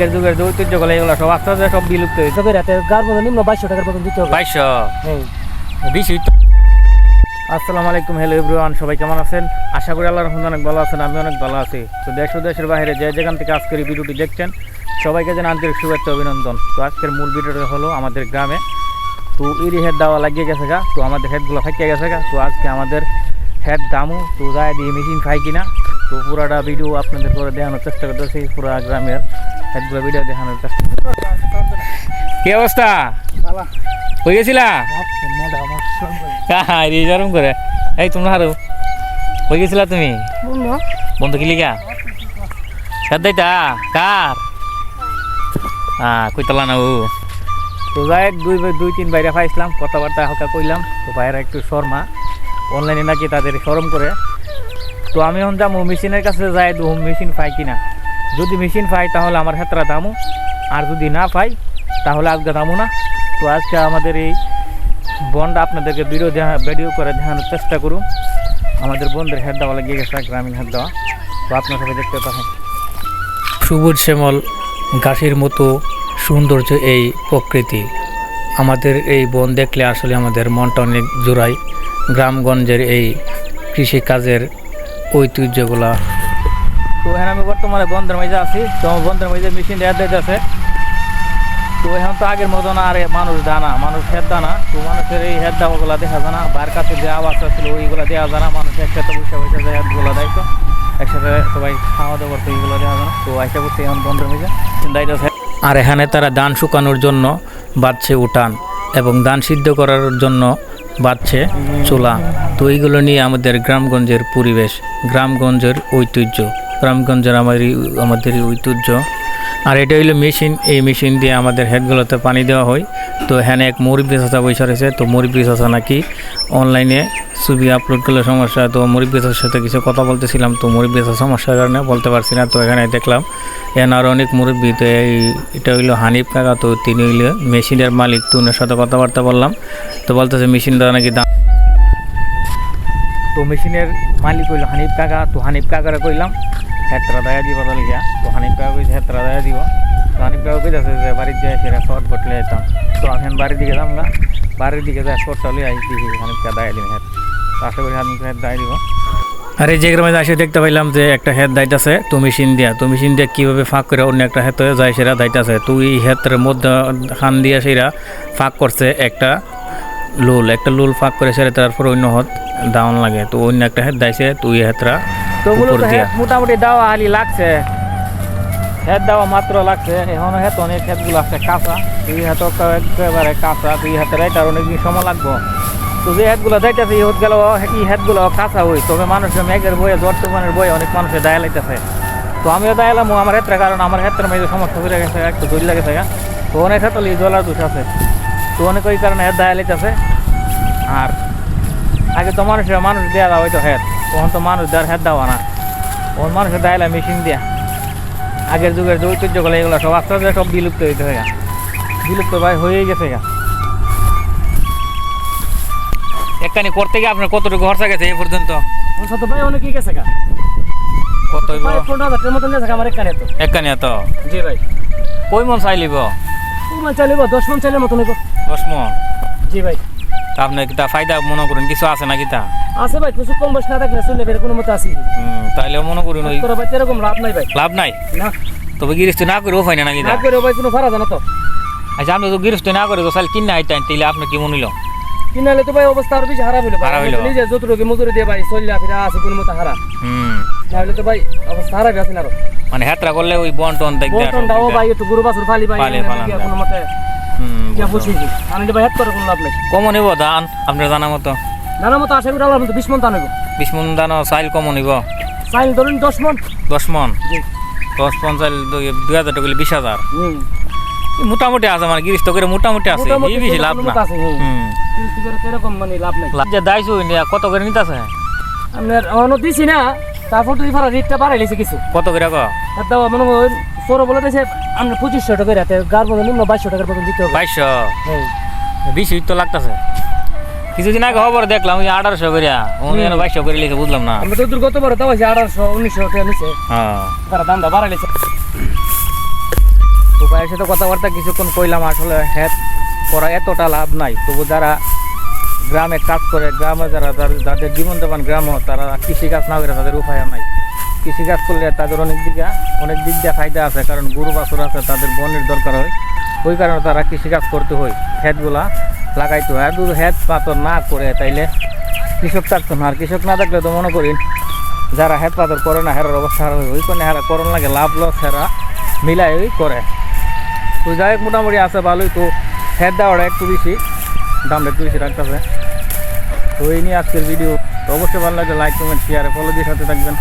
আগের যুগের যে ঐতিহ্যগুলো এগুলো সব আস্তে আস্তে সব বিলুপ্ত হয়েছে। তবে রাতে গার মধ্যে নিম্ন বাইশশো টাকার মতন দিতে হবে। বাইশশো? হ্যাঁ। বেশি? আসসালামু আলাইকুম হ্যালো এভরিওয়ান সবাই কেমন আছেন? আশা করি আল্লাহর রহমতে অনেক ভালো আছেন আমি অনেক ভালো আছি। তো দেশ ও দেশের বাইরে যে যেখান থেকে আজকের এই ভিডিওটি দেখছেন সবাইকে যেন আন্তরিক শুভেচ্ছা অভিনন্দন। তো আজকের মূল ভিডিওটা হলো আমাদের গ্রামে। তো এরই হেড দেওয়া লাগিয়ে গেছে গা তো আমাদের হেডগুলো ফাঁকিয়ে গেছে গা। তো আজকে আমাদের হেড দামু তো যায় দিয়ে মেশিন খাই কিনা তো পুরাটা ভিডিও আপনাদের করে দেখানোর চেষ্টা করতেছি পুরা গ্রামের হেডগুলো ভিডিও দেখানোর চেষ্টা কি অবস্থা? হয়ে গেছিলা? হ্যাঁ রিজার্ভ করে। এই তোমরা হারো। হয়ে গেছিলা তুমি? বন্ধু। কি কার দাইতা কার? হ্যাঁ কইতলা না ও? তো যাই দুই দুই তিন বাইরে পাইছিলাম কথাবার্তা হালকা কইলাম। তো বাইরে একটু শর্মা। অনলাইনে নাকি তাদের শরম করে। তো আমি এখন যাব মেশিনের কাছে যাই দু মেশিন পাই কিনা। যদি মেশিন পাই তাহলে আমার ক্ষেত্রে দামু আর যদি না পাই তাহলে আজকে দামু না। তো আজকে আমাদের এই বনটা আপনাদেরকে ভিডিও দেখা ভিডিও করে দেখানোর চেষ্টা করুন। আমাদের বন্ধুর হেড দেওয়া লাগিয়ে গেছে, গ্রামীণ হেড দেওয়া। তো আপনার সবাই দেখতে পাবেন সবুজ শ্যামল ঘাসের মতো সৌন্দর্য এই প্রকৃতি। আমাদের এই বন দেখলে আসলে আমাদের মনটা অনেক জোড়ায়। গ্রামগঞ্জের এই কৃষিকাজের ঐতিহ্যগুলা তো এখন আমি বর্তমানে বন্ধের মাঝে আছি। তো বন্ধের মাঝে মেশিন হেড দিতে আছে তো এখন তো আগের মতো না আর মানুষ দানা, মানুষ হেড দানা। তো মানুষের এই হেড দেওয়াগুলো দেখা যায় না। কাছে যে আওয়াজ ছিল ওইগুলো দেওয়া যায় না। মানুষ একসাথে বসে বসে যে হেডগুলো দেয় তো, একসাথে সবাই খাওয়া দাওয়া করতে এইগুলো দেওয়া যায় না। তো আইসা করতে এখন বন্ধের মাঝে। দায়িত্ব আর এখানে তারা ধান শুকানোর জন্য বাঁধছে উঠান এবং ধান সিদ্ধ করার জন্য বাঁধছে চুলা। তো এইগুলো নিয়ে আমাদের গ্রামগঞ্জের পরিবেশ, গ্রামগঞ্জের ঐতিহ্য। গ্রামগঞ্জের আমাদের আমাদের ঐতিহ্য। আর এটা হইল মেশিন। এই মেশিন দিয়ে আমাদের হেডগুলোতে পানি দেওয়া হয়। তো এখানে এক মুরব্বী চাষা বৈশা রয়েছে। তো মুরব্বী চাষা নাকি অনলাইনে ছবি আপলোড করলে সমস্যা। তো মুরব্বী চাষার সাথে কিছু কথা বলতেছিলাম। তো মুরব্বী চাষা সমস্যার কারণে বলতে পারছি না। তো এখানে দেখলাম এখানে আরও অনেক মুরব্বী। তো এই, এটা হইল হানিফ কাকা। তো তিনি হইল মেশিনের মালিক। তো ওনার সাথে কথাবার্তা বললাম। তো বলতেছে মেশিন দ্বারা নাকি দাম তো মেশিনের মালিক হইল হানিফ কাকা। তো হানিফ কাকারে কইলাম হেতরা দয়া দিব গিয়া তো হানিফ কাকা কইছে দয়া দিব। তো হানিফ কাকা কইতেছে যে বাড়ির যায় সেরা শর্ট বটলে যেতাম তো এখন বাড়ির দিকে যাম গা বাড়ির দিকে যায় শর্টটা লই আইছি হানিফ কাকা দয়া দিন হেত। আশা করি হানিফ কাকা দয়া দিব। আর যে গ্রামে এসে দেখতে পাইলাম যে একটা হেড দাইতাছে তুমি মেশিন দিয়া। তুমি মেশিন দিয়া কীভাবে ফাঁক করে অন্য একটা হেতে যায় সেরা দাইতাছে তো এই হেতের মধ্যে খান দিয়া সেরা ফাঁক করছে একটা লুল। একটা লুল ফাঁক করে সেরা তারপর অন্য হাত ডাউন লাগে। তো অন্য একটা হেড দাইছে, তো এই হেতরা তো ওগুলো উপর তো দিয়া। মোটামুটি দেওয়া হালি লাগছে। হেত দেওয়া মাত্র লাগছে। এখন হেত অনেক হেতগুলো আছে কাঁচা। দুই হাত একেবারে কাঁচা দুই হাতের এটার অনেক সময় লাগবো। তো যে হেতগুলো যাইতেছে এই হাত গেল এই হেতগুলো কাঁচা হই। তবে মানুষের মেঘের বয়ে বর্তমানের বয়ে অনেক মানুষের দায়া লাইতেছে তো আমিও দায়ালাম আমার হেত্রে কারণ আমার হেত্রের মেয়েদের সমস্যা হয়ে গেছে একটু দড়ি লাগেছে গা। তো অনেক হেতলি জলার দোষ আছে। তো অনেক ওই কারণে হেত দায়া লাইতেছে আর আগে তো মানুষের মানুষ দেওয়া দাওয়া হয়তো হেত তখন তো মানুষ দেওয়ার হেত দেওয়া না। তখন মানুষের দেয়লা মেশিন দিয়া। আগের যুগের যে ঐতিহ্যগুলো এগুলো সব আস্তে আস্তে সব বিলুপ্ত হইতে হয়। বিলুপ্ত ভাই হয়েই গেছে গা। একখানি করতে গিয়ে আপনার কতটুকু খরচা গেছে এই পর্যন্ত? ভাই অনেকই গেছে গা। কত হইব? মতন গেছে আমার তো। একখানি তো? জি ভাই। কই মন চাইলিব? তোমার চাইলেব? দশ মন চাইলে মতন হইব। মন? জি ভাই। আপনি কিতা ফায়দা মনে করুন কিছু আছে না কিতা আছে ভাই কিছু কম বয়স না থাকলে ফেরে কোনো মতো হুম, তাইলে মনে করুন ওই ভাই এরকম লাভ নাই ভাই। লাভ নাই? না। তবে গিরিস্ত না করে উপায় না না কিতা না করে ভাই কোনো জানা তো। আচ্ছা আপনি তো গিরিস্ত না করে তো চাল কিনা তাইলে আপনি কি মনে হইল? কিনালে তো ভাই অবস্থা আরও বেশি হারাপ হইল। খারাপ হইল। নিজে যতটুকু মজুরি দিয়ে ভাই চললে ফিরে আছে কোনো মতো হারা। হুম। নাহলে তো ভাই অবস্থা হারাবে আছে না মানে হেত্রা করলে ওই বন টন দেখতে দাও ভাই একটু গরু বাছুর ফালি ভাই। কোনো মতে তো করে কোনো লাভ নাই। কমন ধান আপনার জানা মতো। নানা মতো আশা করি আল্লাহর মতো বিশ মন টানবো বিশ মন ধান চাইল কমন নিব। চাইল ধরুন দশ মন। দশ মন? দশ মন চাইল দুই হাজার টাকা বিশ হাজার। মোটামুটি আছে আমার গিরিস্ত করে মোটামুটি আছে এই বেশি লাভ না। আছে, হুম। এরকম মানে লাভ নাই। যে দাইছো কত করে নিতেছে? আপনার অন্য দিছি না তারপর তুই ভাড়া রেটটা বাড়াই লিছে কিছু। কত করে কো? মনে হয় সৌর বলে দিয়েছে আমরা পঁচিশশো টাকা রাতে গার মতো নিম্ন বাইশশো টাকার মতন দিতে হবে। বাইশশো? হ্যাঁ। বেশি তো লাগতেছে। কিছুদিন আগে খবর দেখলাম ওই আঠারোশো করিয়া উনি। বাইশশো করে লিখে বুঝলাম না। আমরা তো গতবার দাও আছে আঠারোশো উনিশশো টাকা নিছে। হ্যাঁ। তারা দামটা বাড়াই লিছে। তো ভাইয়ের সাথে কথাবার্তা কিছুক্ষণ কইলাম আসলে হ্যাঁ করা এতটা লাভ নাই। তবু যারা গ্রামে কাজ করে গ্রামে যারা যাদের- যাদের জীবন যাপন গ্রাম তারা কৃষিকাজ না করে তাদের উপায় নাই। কৃষিকাজ করলে তাদের অনেক দিকে অনেক দিক দিয়ে ফায়দা আছে, কারণ গরু বাছুর আছে, তাদের বনের দরকার হয়। ওই কারণে তারা কৃষিকাজ করতে হয় হেডগুলা লাগাইতে হয়। আর হেড পাথর না করে, তাইলে কৃষক থাকতো না। আর কৃষক না থাকলে তো মনে করি যারা হেড পাথর করে না, হেরার অবস্থা খারাপ ওই কারণে হেরা করণ লাগে, লাভ লস হেরা মিলাই ওই করে। তো যাই হোক, মোটামুটি আছে, ভালোই। তো হেড দেওয়াটা একটু বেশি, দামটা একটু বেশি রাখতে হবে তো এই নিয়ে আজকের ভিডিও তো অবশ্যই ভালো লাগলে লাইক কমেন্ট শেয়ার ফলো দিয়ে সাথে থাকবেন।